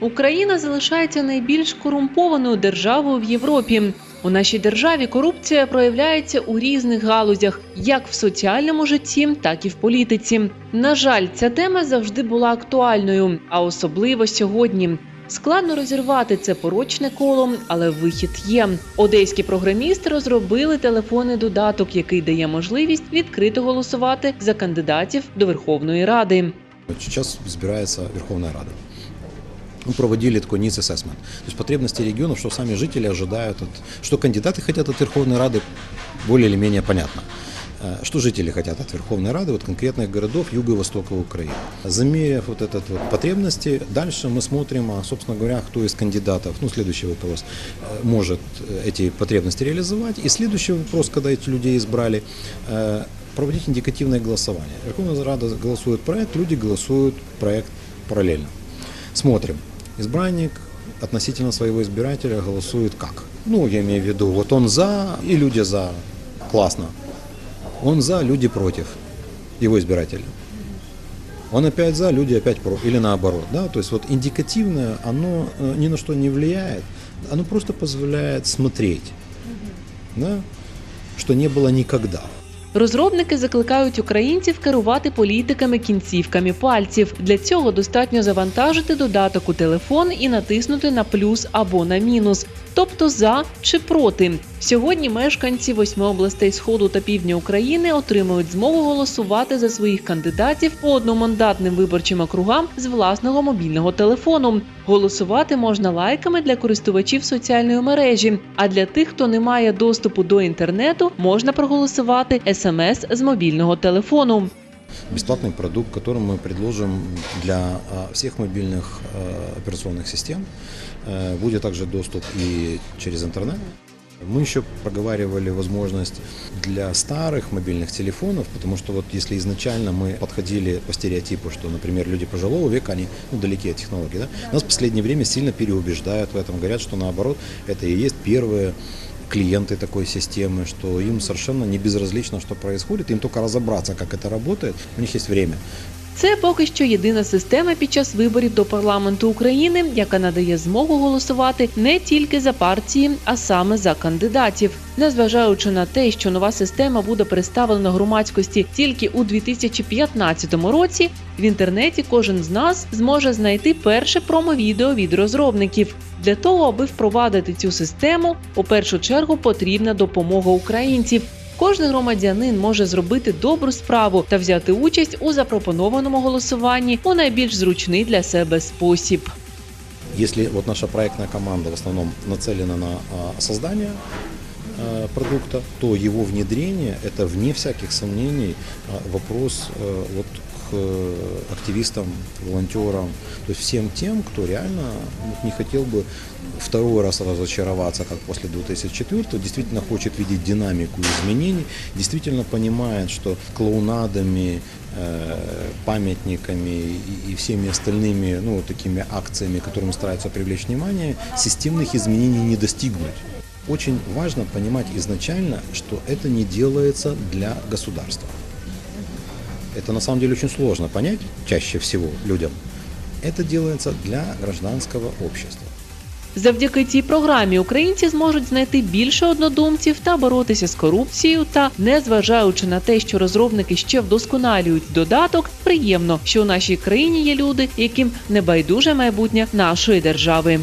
Україна залишається найбільш корумпованою державою в Європі. У нашій державі корупція проявляється у різних галузях, як в соціальному житті, так і в політиці. На жаль, ця тема завжди була актуальною, а особливо сьогодні. Складно розірвати це порочне коло, але вихід є. Одеські програмісти розробили телефонний додаток, який дає можливість відкрито голосувати за кандидатів до Верховної Ради. Сейчас избирается Верховная Рада. Мы проводили такой needs assessment. То есть потребности регионов, что сами жители ожидают, от, что кандидаты хотят от Верховной Рады, более или менее понятно. Э, Что жители хотят от Верховной Рады, вот конкретных городов юга и востока Украины. Замерив вот этот вот потребности, дальше мы смотрим, а, собственно говоря, кто из кандидатов, ну, следующий вопрос, э, может э, эти потребности реализовать. И следующий вопрос, когда эти людей избрали, проводить индикативное голосование. Верховная Рада голосует проект, люди голосуют проект параллельно. Смотрим. Избранник относительно своего избирателя голосует как? Ну, я имею в виду, вот он за, и люди за. Классно. Он за, люди против. Его избирателя. Он опять за, люди опять против. Или наоборот. Да? То есть вот индикативное, оно э, ни на что не влияет. Оно просто позволяет смотреть. Да? Что не было никогда. Розробники закликають українців керувати політиками кінцівками пальців. Для цього достатньо завантажити додаток у телефон і натиснути на плюс або на мінус, тобто за чи проти. Сьогодні мешканці восьми областей сходу та півдня України отримують змогу голосувати за своїх кандидатів по одномандатним виборчим округам з власного мобільного телефону. Голосувати можна лайками для користувачів соціальної мережі. А для тих, хто не має доступу до інтернету, можна проголосувати смс з мобільного телефону. Бесплатный продукт, который мы предложим для а, всех мобильных а, операционных систем. Э, Будет также доступ и через интернет. Мы еще проговаривали возможность для старых мобильных телефонов, потому что вот если изначально мы подходили по стереотипу, что, например, люди пожилого века, они ну, далеки от технологий, да? нас в последнее время сильно переубеждают в этом, говорят, что наоборот, это и есть первые клиенты такой системы, что им совершенно не безразлично, что происходит, им только разобраться, как это работает, у них есть время. Це поки що єдина система під час виборів до парламенту України, яка надає змогу голосувати не тільки за партії, а саме за кандидатів. Незважаючи на те, що нова система буде представлена громадськості тільки у 2015 році, в інтернеті кожен з нас зможе знайти перше промо-відео від розробників. Для того, аби впровадити цю систему, у першу чергу потрібна допомога українців. Кожен громадянин може зробити добру справу та взяти участь у запропонованому голосуванні у найбільш зручний для себе спосіб. Если вот наша проектная команда в основном нацелена на создание продукта, то его внедрение – это, вне всяких сомнений, вопрос вот э, активистам, волонтерам, то есть всем тем, кто реально не хотел бы второй раз разочароваться, как после 2004 действительно хочет видеть динамику изменений, действительно понимает, что клоунадами, э, памятниками и, всеми остальными ну, такими акциями, которыми стараются привлечь внимание, системных изменений не достигнуть. Очень важно понимать изначально, что это не делается для государства. Это на самом деле очень сложно понять чаще всего людям. Это делается для гражданского общества. Завдяки цій програмі українці зможуть знайти більше однодумців та боротися з корупцією. Та незважаючи на те, що розробники ще вдосконалюють додаток, приємно, що у нашій країні є люди, яким не байдуже майбутнє нашої держави.